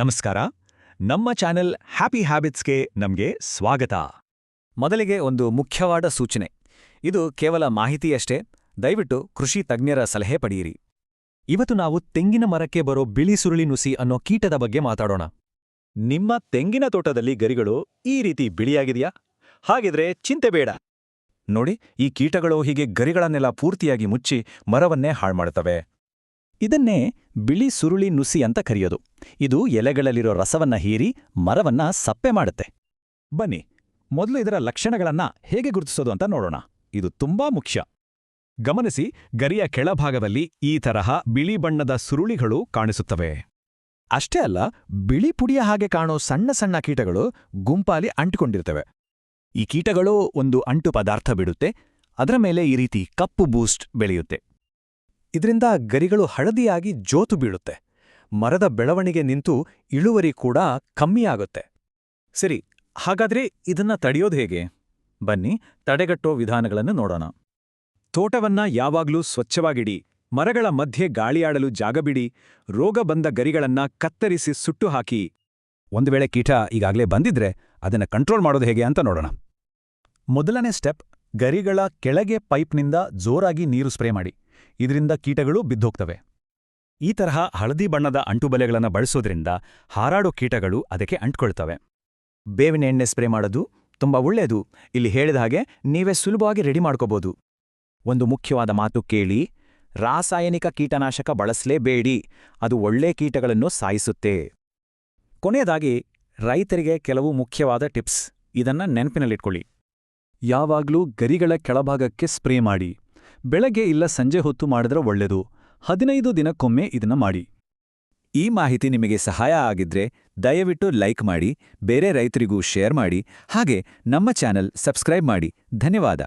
ನಮಸ್ಕಾರ. ನಮ್ಮ channel happy ಹ್ಯಾಬಿಟ್ಸ್ಗೆ ನಮಗೆ ಸ್ವಾಗತ. ಮೊದಲಿಗೆ ಒಂದು ಮುಖ್ಯವಾದ ಸೂಚನೆ. ಇದು ಕೇವಲ ಮಾಹಿತಿಯಷ್ಟೇ. ದಯವಿಟ್ಟು ಕೃಷಿ ತಜ್ಞರ ಸಲಹೆ ಪಡೆಯಿರಿ. ಇವತ್ತು ನಾವು ತೆಂಗಿನ ಮರಕ್ಕೆ ಬರೋ ಬಿಳಿ ಸುರುಳಿ ನುಸಿ ಅನ್ನೋ ಕೀಟದ ಬಗ್ಗೆ ಮಾತಾಡೋಣ. ನಿಮ್ಮ ತೆಂಗಿನ ತೋಟದಲ್ಲಿ ಗರಿಗಳು ಈ ರೀತಿ ಬಿಳಿಯಾಗಿದೆಯಾ? ಹಾಗಿದ್ರೆ ಚಿಂತೆ ಬೇಡ. ನೋಡಿ, ಈ ಕೀಟಗಳು ಹೀಗೆ ಗರಿಗಳನ್ನೆಲ್ಲ ಪೂರ್ತಿಯಾಗಿ ಮುಚ್ಚಿ ಮರವನ್ನೇ ಹಾಳ್ಮಾಡುತ್ತವೆ ಇದನ್ನೇ ಬಿಳಿ ಸುರುಳಿ ನುಸಿ ಅಂತ ಕರೆಯೋದು. ಇದು ಎಲೆಗಳಲ್ಲಿರೋ ರಸವನ್ನ ಹೀರಿ ಮರವನ್ನ ಸಪ್ಪೆ ಮಾಡುತ್ತೆ. ಬನ್ನಿ, ಮೊದಲು ಇದರ ಲಕ್ಷಣಗಳನ್ನ ಹೇಗೆ ಗುರುತಿಸೋದು ಅಂತ ನೋಡೋಣ. ಇದು ತುಂಬಾ ಮುಖ್ಯ. ಗಮನಿಸಿ, ಗರಿಯ ಕೆಳಭಾಗದಲ್ಲಿ ಈ ತರಹ ಬಿಳಿ ಬಣ್ಣದ ಸುರುಳಿಗಳು ಕಾಣಿಸುತ್ತವೆ. ಅಷ್ಟೇ ಅಲ್ಲ, ಬಿಳಿ ಪುಡಿಯ ಹಾಗೆ ಕಾಣೋ ಸಣ್ಣ ಸಣ್ಣ ಕೀಟಗಳು ಗುಂಪಾಲಿ ಅಂಟಿಕೊಂಡಿರ್ತವೆ. ಈ ಕೀಟಗಳು ಒಂದು ಅಂಟು ಪದಾರ್ಥ ಬಿಡುತ್ತೆ. ಅದರ ಮೇಲೆ ಈ ರೀತಿ ಕಪ್ಪು ಬೂಸ್ಟ್ ಬೆಳೆಯುತ್ತೆ. ಇದರಿಂದ ಗರಿಗಳು ಹಳದಿಯಾಗಿ ಜೋತು ಬೀಳುತ್ತೆ. ಮರದ ಬೆಳವಣಿಗೆ ನಿಂತು ಇಳುವರಿ ಕೂಡ ಕಮ್ಮಿಯಾಗುತ್ತೆ ಸರಿ, ಹಾಗಾದ್ರೆ ಇದನ್ನ ತಡೆಯೋದು ಹೇಗೆ? ಬನ್ನಿ, ತಡೆಗಟ್ಟೋ ವಿಧಾನಗಳನ್ನು ನೋಡೋಣ. ತೋಟವನ್ನ ಯಾವಾಗ್ಲೂ ಸ್ವಚ್ಛವಾಗಿಡಿ, ಮರಗಳ ಮಧ್ಯೆ ಗಾಳಿಯಾಡಲು ಜಾಗ ಬಿಡಿ ರೋಗ ಬಂದ ಗರಿಗಳನ್ನ ಕತ್ತರಿಸಿ ಸುಟ್ಟು ಹಾಕಿ ಒಂದು ವೇಳೆ ಕೀಟ ಈಗಾಗಲೇ ಬಂದಿದ್ರೆ ಅದನ್ನ ಕಂಟ್ರೋಲ್ ಮಾಡೋದು ಹೇಗೆ ಅಂತ ನೋಡೋಣ. ಮೊದಲನೇ ಸ್ಟೆಪ್, ಗರಿಗಳ ಕೆಳಗೆ ಪೈಪ್ನಿಂದ ಜೋರಾಗಿ ನೀರು ಸ್ಪ್ರೇ ಮಾಡಿ. ಇದರಿಂದ ಕೀಟಗಳು ಬಿದ್ದೋಗ್ತವೆ. ಈ ತರಹ ಹಳದಿ ಬಣ್ಣದ ಅಂಟುಬಲೆಗಳನ್ನು ಬಳಸೋದ್ರಿಂದ ಹಾರಾಡೋ ಕೀಟಗಳು ಅದಕ್ಕೆ ಅಂಟ್ಕೊಳ್ತವೆ. ಬೇವಿನ ಎಣ್ಣೆ ಸ್ಪ್ರೇ ಮಾಡೋದು ತುಂಬಾ ಒಳ್ಳೆಯದು ಇಲ್ಲಿ ಹೇಳಿದ ಹಾಗೆ ನೀವೇ ಸುಲಭವಾಗಿ ರೆಡಿ ಮಾಡ್ಕೋಬೋದು. ಒಂದು ಮುಖ್ಯವಾದ ಮಾತು ಕೇಳಿ, ರಾಸಾಯನಿಕ ಕೀಟನಾಶಕ ಬಳಸಲೇಬೇಡಿ, ಅದು ಒಳ್ಳೆ ಕೀಟಗಳನ್ನು ಸಾಯಿಸುತ್ತೆ. ಕೊನೆಯದಾಗಿ, ರೈತರಿಗೆ ಕೆಲವು ಮುಖ್ಯವಾದ ಟಿಪ್ಸ್ ಇದನ್ನ ನೆನಪಿನಲ್ಲಿಟ್ಕೊಳ್ಳಿ. ಯಾವಾಗ್ಲೂ ಗರಿಗಳ ಕೆಳಭಾಗಕ್ಕೆ ಸ್ಪ್ರೇ ಮಾಡಿ. ಬೆಳಗ್ಗೆ ಇಲ್ಲ ಸಂಜೆ ಹೊತ್ತು ಮಾಡಿದ್ರೆ ಒಳ್ಳೆದು. ಹದಿನೈದು ದಿನಕ್ಕೊಮ್ಮೆ ಇದನ್ನ ಮಾಡಿ. ಈ ಮಾಹಿತಿ ನಿಮಗೆ ಸಹಾಯ ಆಗಿದ್ರೆ ದಯವಿಟ್ಟು ಲೈಕ್ ಮಾಡಿ, ಬೇರೆ ರೈತರಿಗೂ ಶೇರ್ ಮಾಡಿ, ಹಾಗೆ ನಮ್ಮ ಚಾನೆಲ್ ಸಬ್ಸ್ಕ್ರೈಬ್ ಮಾಡಿ. ಧನ್ಯವಾದ.